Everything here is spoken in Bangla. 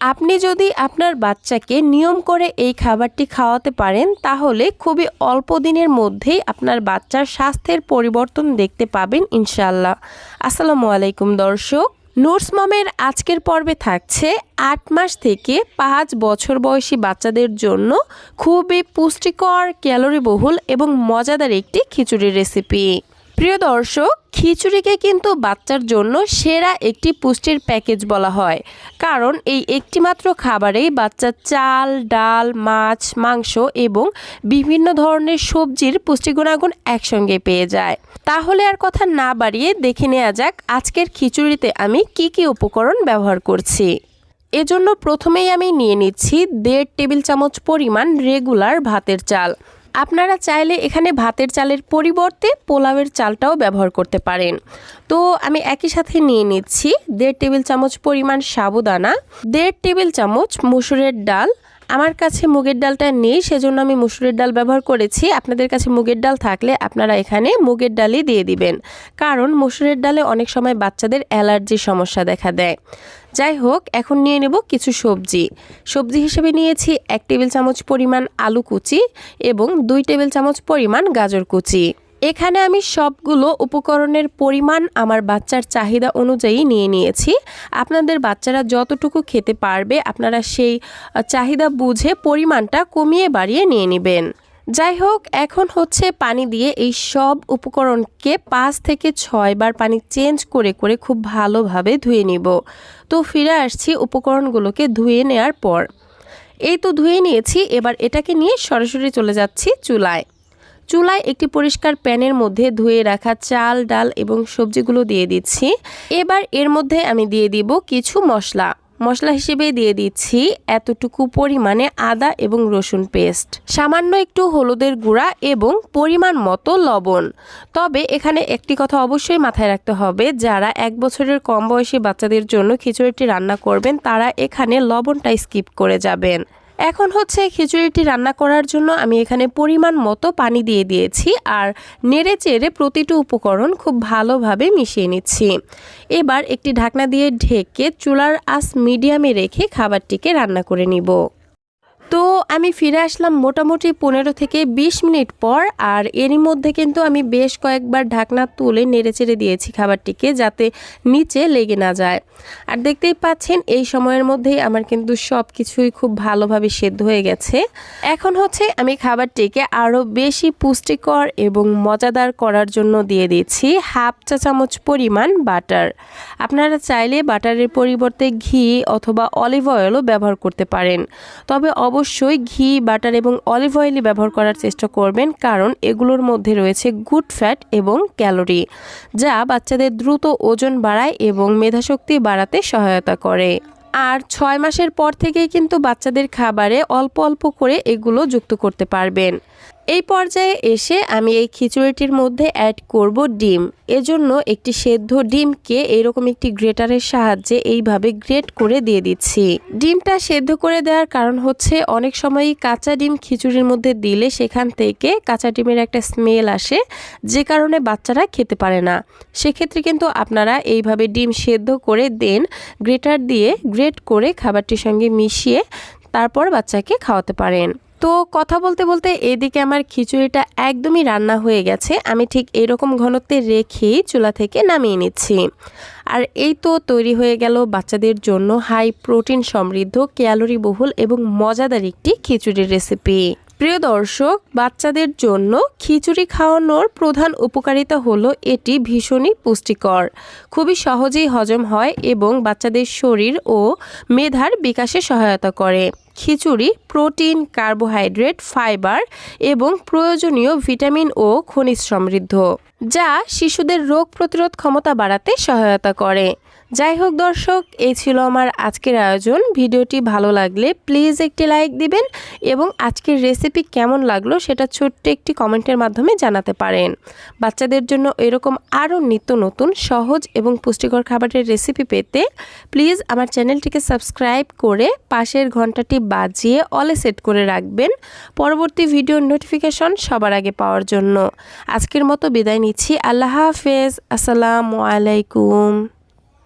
আপনি যদি আপনার বাচ্চাকে নিয়ম করে এই খাবারটি খাওয়াতে পারেন, তাহলে খুবই অল্প দিনের মধ্যেই আপনার বাচ্চার স্বাস্থ্যের পরিবর্তন দেখতে পাবেন ইনশাল্লাহ আসসালামু আলাইকুম, দর্শক। নোটস মমের আজকের পর্বে থাকছে আট মাস থেকে পাঁচ বছর বয়সী বাচ্চাদের জন্য খুবই পুষ্টিকর, ক্যালোরিবহুল এবং মজাদার একটি খিচুড়ি রেসিপি প্রিয় দর্শক, খিচুড়িকে কিন্তু বাচ্চার জন্য সেরা একটি পুষ্টির প্যাকেজ বলা হয়। কারণ এই একটিমাত্র খাবারেই বাচ্চা চাল, ডাল, মাছ, মাংস এবং বিভিন্ন ধরনের সবজির পুষ্টি গুণাগুণ একসঙ্গে পেয়ে যায়। তাহলে আর কথা না বাড়িয়ে দেখে নেওয়া যাক আজকের খিচুড়িতে আমি কি কি উপকরণ ব্যবহার করছি। এজন্য প্রথমেই আমি নিয়ে নিচ্ছি দেড় টেবিল চামচ পরিমাণ রেগুলার ভাতের চাল। আপনারা চাইলে এখানে ভাতের চালের পরিবর্তে পোলাওয়ের চালটাও ব্যবহার করতে পারেন। তো আমি একই সাথে নিয়ে নিচ্ছি দেড় টেবিল চামচ পরিমাণ সাবুদানা, দেড় টেবিল চামচ মুসুরের ডাল। আমার কাছে মুগের ডালটা নেই, সেজন্য আমি মুসুরের ডাল ব্যবহার করেছি। আপনাদের কাছে মুগের ডাল থাকলে আপনারা এখানে মুগের ডালই দিয়ে দিবেন। কারণ মুসুরের ডালে অনেক সময় বাচ্চাদের অ্যালার্জির সমস্যা দেখা দেয়। যাই হোক, এখন নিয়ে নেব কিছু সবজি। সবজি হিসেবে নিয়েছি এক টেবিল চামচ পরিমাণ আলু কুচি এবং দুই টেবিল চামচ পরিমাণ গাজর কুচি। এখানে আমি সবগুলো উপকরণের পরিমাণ আমার বাচ্চার চাহিদা অনুযায়ী নিয়ে নিয়েছি। আপনাদের বাচ্চারা যতটুকু খেতে পারবে, আপনারা সেই চাহিদা বুঝে পরিমাণটা কমিয়ে বাড়িয়ে নিয়ে নেবেন। যাই হোক এখন হচ্ছে পানি দিয়ে এই সব উপকরণকে পাঁচ থেকে ছয় বার পানি চেঞ্জ করে করে খুব ভালোভাবে ধুয়ে নিব। তো ফিরে আসছি উপকরণগুলোকে ধুয়ে নেওয়ার পর। এই তো ধুয়ে নিয়েছি, এবার এটাকে নিয়ে সরাসরি চলে যাচ্ছি চুলায়। চুলায় একটি পরিষ্কার প্যানের মধ্যে ধুয়ে রাখা চাল, ডাল এবং সবজিগুলো দিয়ে দিচ্ছি। এবার এর মধ্যে আমি দিয়ে দিব কিছু মশলা। মশলা হিসেবে দিয়ে দিচ্ছি এতটুকু পরিমাণে আদা এবং রসুন পেস্ট। সামান্য একটু হলুদের গুঁড়া এবং পরিমাণ মতো লবণ। তবে এখানে একটি কথা অবশ্যই মাথায় রাখতে হবে, যারা এক বছরের কম বয়সী বাচ্চাদের জন্য খিচুড়িটি রান্না করবেন, তারা এখানে লবণটা স্কিপ করে যাবেন। এখন হচ্ছে খিচুড়িটি রান্না করার জন্য আমি এখানে পরিমাণ মতো পানি দিয়ে দিয়েছি আর নেড়ে চেড়ে প্রতিটি উপকরণ খুব ভালোভাবে মিশিয়ে নিচ্ছি। এবার একটি ঢাকনা দিয়ে ঢেকে চুলার আস মিডিয়ামে রেখে খাবারটিকে রান্না করে নিব। তো আমি ফিরে আসলাম মোটামুটি পনেরো থেকে ২০ মিনিট পর, আর এরই মধ্যে কিন্তু আমি বেশ কয়েকবার ঢাকনা তুলে নেড়েচেড়ে দিয়েছি খাবারটিকে যাতে নিচে লেগে না যায়। আর দেখতেই পাচ্ছেন, এই সময়ের মধ্যেই আমার কিন্তু সব কিছুই খুব ভালোভাবে সেদ্ধ হয়ে গেছে। এখন হচ্ছে আমি খাবারটিকে আরও বেশি পুষ্টিকর এবং মজাদার করার জন্য দিয়ে দিচ্ছি হাফ চা চামচ পরিমাণ বাটার। আপনারা চাইলে বাটারের পরিবর্তে ঘি অথবা অলিভ অয়েলও ব্যবহার করতে পারেন। তবে অবশ্যই ঘি, বাটার এবং অলিভ অয়েলই ব্যবহার করার চেষ্টা করবেন, কারণ এগুলোর মধ্যে রয়েছে গুড ফ্যাট এবং ক্যালোরি, যা বাচ্চাদের দ্রুত ওজন বাড়ায় এবং মেধাশক্তি বাড়াতে সহায়তা করে। আর ছয় মাসের পর থেকেই কিন্তু বাচ্চাদের খাবারে অল্প অল্প করে এগুলো যুক্ত করতে পারবেন। এই পর্যায়ে এসে আমি এই খিচুড়িটির মধ্যে অ্যাড করব ডিম। এজন্য একটি সেদ্ধ ডিমকে এরকম একটি গ্রেটারের সাহায্যে এইভাবে গ্রেট করে দিয়ে দিচ্ছি। ডিমটা সেদ্ধ করে দেওয়ার কারণ হচ্ছে অনেক সময়ই কাঁচা ডিম খিচুড়ির মধ্যে দিলে সেখান থেকে কাঁচা ডিমের একটা স্মেল আসে, যে কারণে বাচ্চারা খেতে পারে না। সেক্ষেত্রে কিন্তু আপনারা এইভাবে ডিম সেদ্ধ করে দেন গ্রেটার দিয়ে গ্রেট করে খাবারটির সঙ্গে মিশিয়ে তারপর বাচ্চাকে খাওয়াতে পারেন। তো কথা বলতে বলতে এদিকে আমার খিচুড়িটা একদমই রান্না হয়ে গেছে। আমি ঠিক এরকম ঘনত্বে রেখেই চুলা থেকে নামিয়ে নিচ্ছি। আর এই তো তৈরি হয়ে গেল বাচ্চাদের জন্য হাই প্রোটিন সমৃদ্ধ, ক্যালোরি বহুল এবং মজাদার একটি খিচুড়ির রেসিপি প্রিয় দর্শক, বাচ্চাদের জন্য খিচুড়ি খাওয়ানোর প্রধান উপকারিতা হলো এটি ভীষণই পুষ্টিকর। খুবই সহজেই হজম হয় এবং বাচ্চাদের শরীর ও মেধার বিকাশে সহায়তা করে। খিচুড়ি, প্রোটিন, কার্বোহাইড্রেট, ফাইবার এবং প্রয়োজনীয় ভিটামিন ও খনিজ সমৃদ্ধ, যা শিশুদের রোগ প্রতিরোধ ক্ষমতা বাড়াতে সহায়তা করে। যাই হোক দর্শক, এই ছিল আমার আজকের আয়োজন। ভিডিওটি ভালো লাগলে প্লিজ একটি লাইক দিবেন এবং আজকের রেসিপি কেমন লাগল সেটা ছোট্ট একটি কমেন্টের মাধ্যমে জানাতে পারেন। বাচ্চাদের জন্য এরকম আরও নিত্য নতুন, সহজ এবং পুষ্টিকর খাবারের রেসিপি পেতে প্লিজ আমার চ্যানেলটিকে সাবস্ক্রাইব করে পাশের ঘন্টাটি বাজিয়ে অলে সেট করে রাখবেন। পরবর্তী ভিডিওর নোটিফিকেশন সবার আগে পাওয়ার জন্য। আজকের মতো বিদায় নিচ্ছি। আল্লাহ হাফেজ। আসসালামু আলাইকুম।